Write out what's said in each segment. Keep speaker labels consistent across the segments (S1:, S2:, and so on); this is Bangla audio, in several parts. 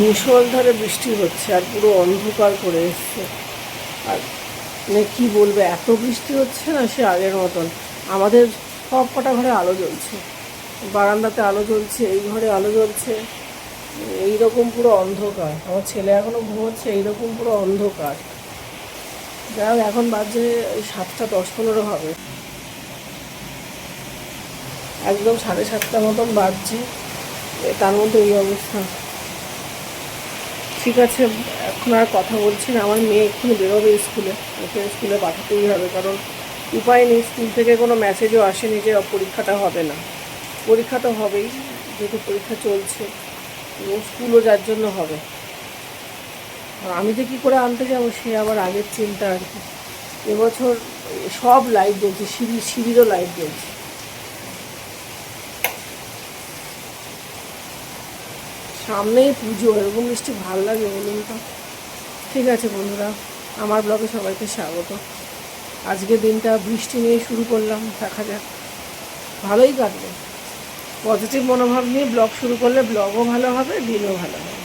S1: মুষলধারে বৃষ্টি হচ্ছে আর পুরো অন্ধকার করে এসছে। আর মানে কী বলব, এত বৃষ্টি হচ্ছে না সে আগের মতন। আমাদের সব কটা ঘরে আলো জ্বলছে। বারান্দাতে আলো জ্বলছে, এই ঘরে আলো জ্বলছে। এই রকম পুরো অন্ধকার। আমার ছেলে এখনও ঘুমোচ্ছে, এইরকম পুরো অন্ধকার। যাই এখন বাজে ওই সাতটা, দশ পনেরো হবে। একদম সাড়ে সাতটা মতন বাজছে। তার মধ্যে এই অবস্থা। ঠিক আছে, এখন আর কথা বলছি না। আমার মেয়ে এক্ষুনি বেরোবে স্কুলে। ওকে স্কুলে পাঠাতেই হবে, কারণ উপায় নেই। স্কুল থেকে কোনো মেসেজও আসেনি যে পরীক্ষাটা হবে না। পরীক্ষা তো হবেই, যেহেতু পরীক্ষা চলছে। এবং স্কুলও যার জন্য হবে। আর আমি যে কী করে আনতে যাব, সে আবার আগের চিন্তা আর কি। এবছর সব লাইট জ্বলছে, সিঁড়ি সিঁড়িরও লাইট জ্বলছে। সামনেই পুজো এরকম মিষ্টি ভালো লাগে বলুন তো। ঠিক আছে বন্ধুরা, আমার ব্লগে সবাইকে স্বাগত। আজকে দিনটা বৃষ্টি নিয়ে শুরু করলাম, দেখা যাক। ভালোই কাটবে। পজিটিভ মনোভাব নিয়ে ব্লগ শুরু করলে ব্লগও ভালো হবে, দিনও ভালো হবে।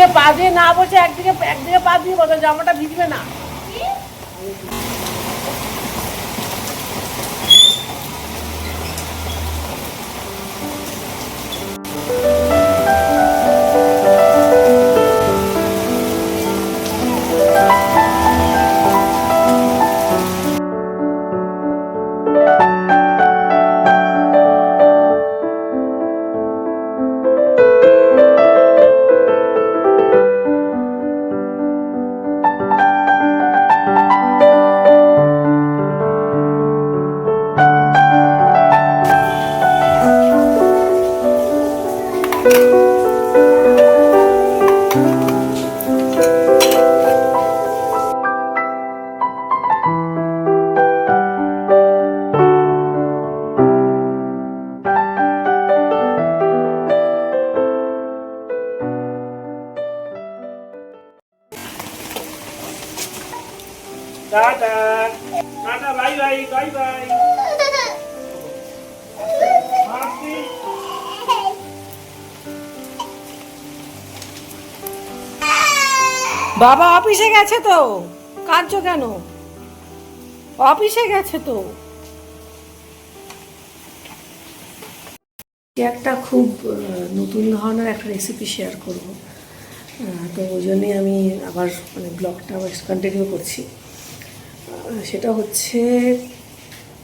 S1: দুদিকে পা দিয়ে না বসে একদিকে একদিকে পা দিয়ে বসে জামাটা ভিজবে না।
S2: Tata tata bye bye bye bye.
S1: বাবা অফিসে গেছে তো? কাঁদছো কেন? অফিসে গেছে তো? একটা খুব নতুন ধরনের একটা রেসিপি শেয়ার করব। আহ, তো ওই জন্যই আমি আবার মানে ব্লগটা আবার কন্টিনিউ করছি। সেটা হচ্ছে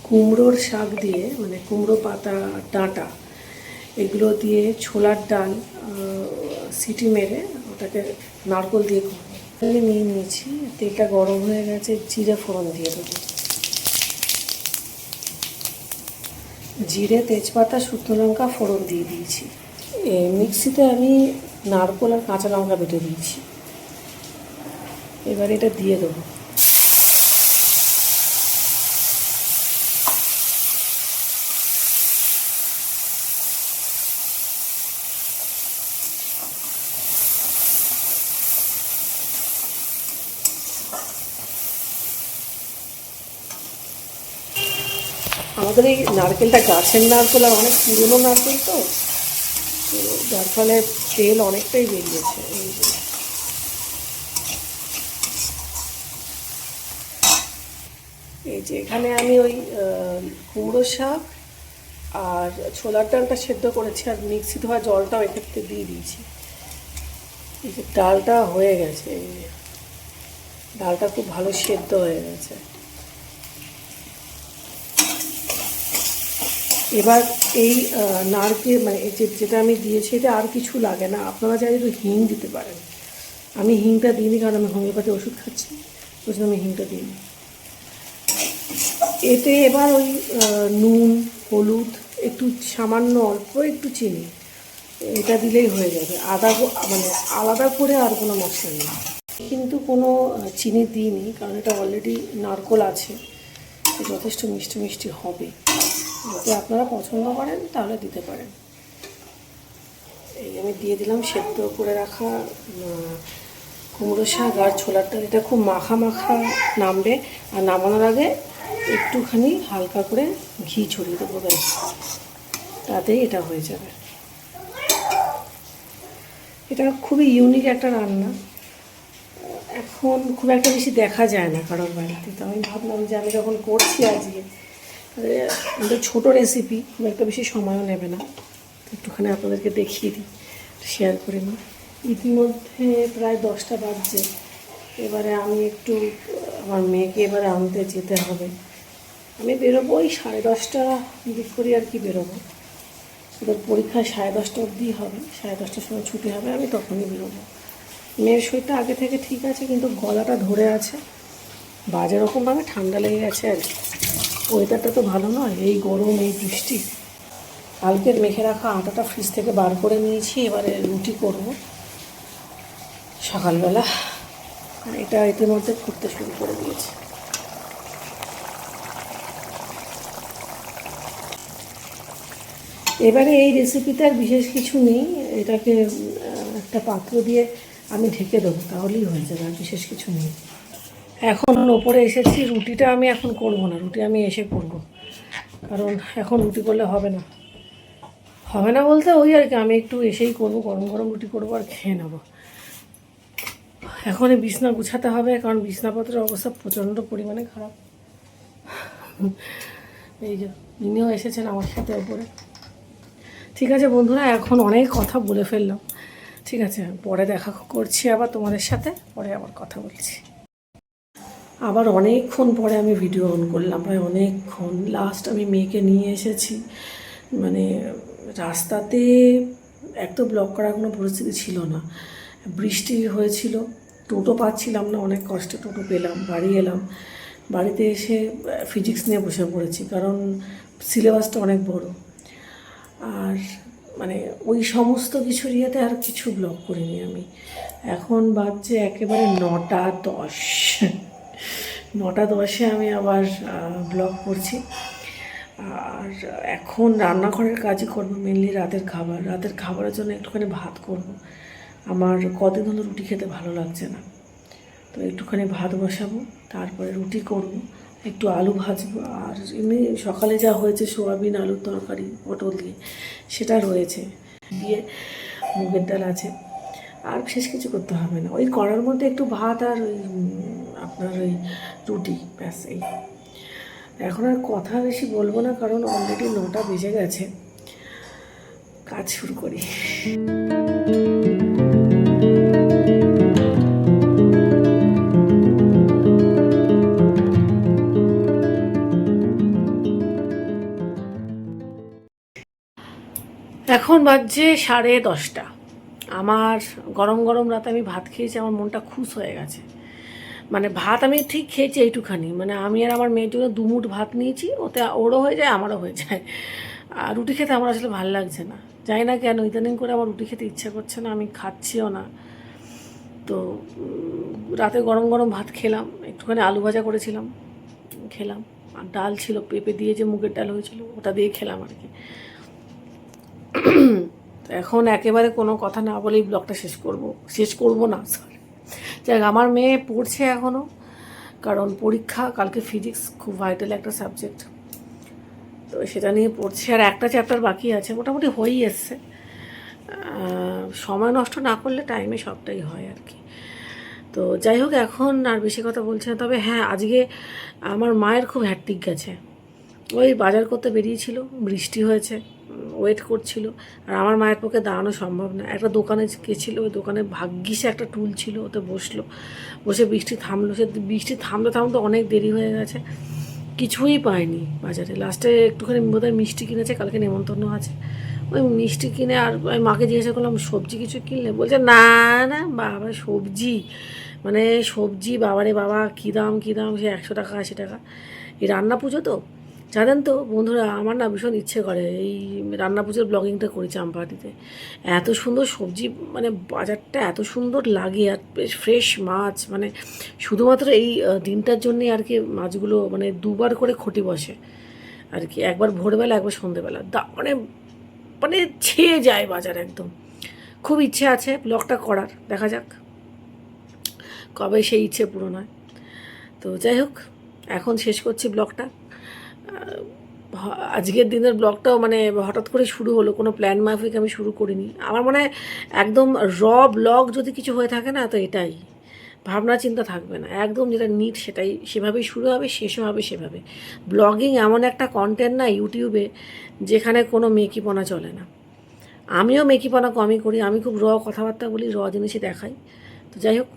S1: কুমড়োর শাক দিয়ে মানে কুমড়ো পাতা, ডাঁটা, এগুলো দিয়ে ছোলার ডাল সিটি মেরে ওটাকে নারকল দিয়ে করব। নিয়ে নিয়েছি, তেলটা গরম হয়ে গেছে, জিরে ফোড়ন দিয়ে দেবো। জিরে, তেজপাতা, শুকনো লঙ্কা ফোড়ন দিয়ে দিয়েছি। মিক্সিতে আমি নারকোল আর কাঁচা লঙ্কা বেটে দিয়েছি। এবার এটা দিয়ে দেবো। আমাদের এই নারকেলটা গাছের নারকেল আর অনেক পুরনো নারকেল তো। তো যার ফলে তেল অনেকটাই বেরিয়েছে। এই যে। এই যে এখানে আমি ওই কুমড়ো শাক আর ছোলার ডালটা সেদ্ধ করেছি আর মিক্সি ধোয়া জলটাও এক্ষেত্রে দিয়ে দিয়েছি। এই যে ডালটা হয়ে গেছে। ডালটা খুব ভালো সেদ্ধ হয়ে গেছে। এবার এই আহ, নারকেল মানে যেটা আমি দিয়েছি এটা আর কিছু লাগে না। আপনারা চাইলে একটু হিং দিতে পারেন। আমি হিংটা দিইনি কারণ আমি হোমিওপ্যাথি ওষুধ খাচ্ছি। ওই জন্য আমি হিংটা দিইনি। এতে এবার ওই নুন হলুদ একটু সামান্য অল্প একটু চিনি। এটা দিলেই হয়ে যাবে। আদা মানে আলাদা করে আর কোনো মশলা নেই। কিন্তু কোনো চিনি দিইনি কারণ এটা অলরেডি নারকোল আছে। যথেষ্ট মিষ্টি মিষ্টি হবে। যদি আপনারা পছন্দ করেন, তাহলে দিতে পারেন। এই আমি দিয়ে দিলাম সেদ্ধ করে রাখা কুমড়ো শাক আর ছোলার ডাল। এটা খুব মাখা মাখা নামবে। আর নামানোর আগে একটুখানি হালকা করে ঘি ছড়িয়ে দেবো ব্যাস। তাতেই এটা হয়ে যাবে। এটা খুবই ইউনিক একটা রান্না। এখন খুব একটা বেশি দেখা যায় না কারোর বাড়িতে। তো আমি ভাবলাম যে আমি যখন করছি আজকে এটা ছোটো রেসিপি একটা বেশি সময়ও নেবে না। একটুখানি আপনাদেরকে দেখিয়ে দিই শেয়ার করে নিই। ইতিমধ্যে প্রায় দশটা বাজছে। এবারে আমি একটু, আমার মেয়েকে এবারে আনতে যেতে হবে। আমি বেরোবো ওই সাড়ে দশটা দিক করি আর কি বেরোবো। ওদের পরীক্ষা সাড়ে দশটা অবধি হবে, সাড়ে দশটার সময় ছুটি হবে, আমি তখনই বেরোবো। মেয়ের শরীরটা আগে থেকে ঠিক আছে, কিন্তু গলাটা ধরে আছে। বাজে রকমভাবে ঠান্ডা লেগে গেছে আর কি। ওয়েদারটা তো ভালো নয়, এই গরম, এই বৃষ্টি। কালকের মেখে রাখা আটাটা ফ্রিজ থেকে বার করে নিয়েছি, এবারে রুটি করব। সকালবেলা। এটা ইতিমধ্যে করতে শুরু করে দিয়েছি। এবারে এই রেসিপিতে আর বিশেষ কিছু নেই। এটাকে একটা পাত্র দিয়ে আমি ঢেকে দেবো, তাহলেই হয়ে যাবে, আর বিশেষ কিছু নেই। এখন ওপরে এসেছি, রুটিটা আমি এখন করব না, রুটি আমি এসে করব। কারণ এখন রুটি করলে হবে না। হবে না বলতে ওই আর কি, আমি একটু এসেই করব, গরম গরম রুটি করব আর খেয়ে নেব। এখন বিছনা গুছাতে হবে, কারণ বিছনাপত্রের অবস্থা প্রচণ্ড পরিমাণে খারাপ। এই যে, ইনিও এসেছেন আমার সাথে ওপরে। ঠিক আছে বন্ধুরা, এখন অনেক কথা বলে ফেললাম। ঠিক আছে, পরে দেখা করছি আবার তোমাদের সাথে, পরে আবার কথা বলছি। আবার অনেকক্ষণ পরে আমি ভিডিও অন করলাম, প্রায় অনেকক্ষণ। লাস্ট আমি মেয়েকে নিয়ে এসেছি। মানে রাস্তাতে এক তো ব্লক করার কোনো পরিস্থিতি ছিল না। বৃষ্টি হয়েছিল, টোটো পাচ্ছিলাম না, অনেক কষ্টে টোটো পেলাম, বাড়ি এলাম। বাড়িতে এসে ফিজিক্স নিয়ে বসে পড়েছি, কারণ সিলেবাসটা অনেক বড়। আর মানে ওই সমস্ত কিছুর ইয়েতে আর কিছু ব্লগ করিনি আমি। এখন বাজছে একেবারে নটা দশ। নটা দশে আমি আবার ব্লগ করছি। আর এখন রান্নাঘরের কাজই করব মেনলি রাতের খাবার। রাতের খাবারের জন্য একটুখানি ভাত করব। আমার কদিন হলো রুটি খেতে ভালো লাগছে না। তো একটুখানি ভাত বসাবো, তারপরে রুটি করব, একটু আলু ভাজবো। আর এমনি সকালে যা হয়েছে, সোয়াবিন, আলুর তরকারি, পটল দিয়ে, সেটা রয়েছে। দিয়ে মুগের ডাল আছে। আর বিশেষ কিছু করতে হবে না। ওই করার মধ্যে একটু ভাত আর ওই আপনার ওই রুটি, ব্যাস এই। এখন আর কথা বেশি বলব না, কারণ অলরেডি নটা বেজে গেছে। কাজ শুরু করি। এখন বাজছে সাড়ে দশটা। আমার গরম গরম রাতে আমি ভাত খেয়েছি, আমার মনটা খুশ হয়ে গেছে। মানে ভাত আমি ঠিক খেয়েছি এইটুখানি। মানে আমি আর আমার মেয়ের জন্য দুমুট ভাত নিয়েছি, ওতে ওরও হয়ে যায়, আমারও হয়ে যায়। আর রুটি খেতে আমার আসলে ভালো লাগছে না। জানি না কেন, ইদানিং করে আমার রুটি খেতে ইচ্ছা করছে না, আমি খাচ্ছিও না। তো রাতে গরম গরম ভাত খেলাম, একটুখানি আলু ভাজা করেছিলাম, খেলাম। আর ডাল ছিল, পেঁপে দিয়ে যে মুগের ডাল হয়েছিল, ওটা দিয়ে খেলাম আর কি। এখন একেবারে কোনো কথা না বলেই ব্লগটা শেষ করব শেষ করব না সরি যাক, আমার মেয়ে পড়ছে এখনও কারণ পরীক্ষা, কালকে ফিজিক্স খুব ভাইটাল একটা সাবজেক্ট তো সেটা নিয়ে পড়ছে, আর একটা চ্যাপ্টার বাকি আছে, মোটামুটি হয়েই এসছে। সময় নষ্ট না করলে টাইমে সবটাই হয় আর কি। তো যাই হোক, এখন আর বেশি কথা বলছে না, তবে হ্যাঁ আজকে আমার মায়ের খুব হ্যাট্রিক গেছে। ওই বাজার করতে বেরিয়েছিল, বৃষ্টি হয়েছে। ওয়েট করছিল। আর আমার মায়ের পক্ষে দাঁড়ানো সম্ভব না। একটা দোকানে গেছিল ওই দোকানে ভাগ্যিসে একটা টুল ছিল, ওতে বসল। বসে বৃষ্টি থামলো। সে বৃষ্টি থামতে থামতে অনেক দেরি হয়ে গেছে। কিছুই পায়নি বাজারে। লাস্টে একটুখানি বোধহয় মিষ্টি কিনেছে, কালকে নেমন্তন্ন আছে। ওই মিষ্টি কিনে আর ওই মাকে জিজ্ঞাসা করলাম, সবজি কিছু কিনলে? বলছে, না না বাবা সবজি। মানে সবজি, বাবারে বাবা, কী দাম কী দাম? সে একশো টাকা, আশি টাকা। এই রান্না পুজো তো? জানেন তো, বন্ধুরা, আমার না ভীষণ ইচ্ছে করে এই রান্না পুজোর ব্লগিংটা করি চাম্পাহাটিতে। এত সুন্দর সবজি মানে বাজারটা এত সুন্দর লাগে আর বেশ ফ্রেশ মাছ মানে শুধুমাত্র এই দিনটার জন্যে আর কি মাছগুলো মানে দুবার করে খটি বসে আর কি। একবার ভোরবেলা, একবার সন্ধেবেলা। দা মানে মানে ছেয়ে যায় বাজার একদম। খুব ইচ্ছে আছে ব্লগটা করার, দেখা যাক কবে সেই ইচ্ছে পূরণ হয়। তো যাই হোক, এখন শেষ করছি ব্লগটা আজকের দিনের ব্লগটাও মানে হঠাৎ করে শুরু হলো, কোনো প্ল্যান মাফিক আমি শুরু করিনি। আমার মনে হয় একদম র ব্লগ যদি কিছু হয়ে থাকে না, তো এটাই। ভাবনা চিন্তা থাকবে না। একদম যেটা নিট সেটাই, সেভাবেই শুরু হবে, শেষও হবে সেভাবে। ব্লগিং এমন একটা কন্টেন্ট না ইউটিউবে যেখানে কোনো মেকিপনা চলে না। আমিও মেকিপনা কমই করি, আমি খুব র কথাবার্তা বলি র জিনিসই দেখাই। তো যাই হোক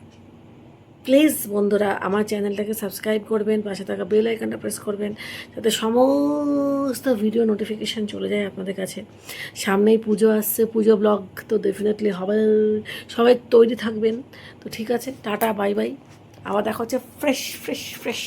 S1: প্লিজ বন্ধুরা আমার চ্যানেলটাকে সাবস্ক্রাইব করবেন, পাশে থাকা বেল আইকনটা প্রেস করবেন, যাতে সমস্ত ভিডিও নোটিফিকেশান চলে যায় আপনাদের কাছে। সামনেই পুজো আসছে, পুজো ব্লগ তো ডেফিনেটলি হবে, সবাই তৈরি থাকবেন। তো ঠিক আছে, টাটা বাই বাই আবার দেখা হচ্ছে ফ্রেশ ফ্রেশ ফ্রেশ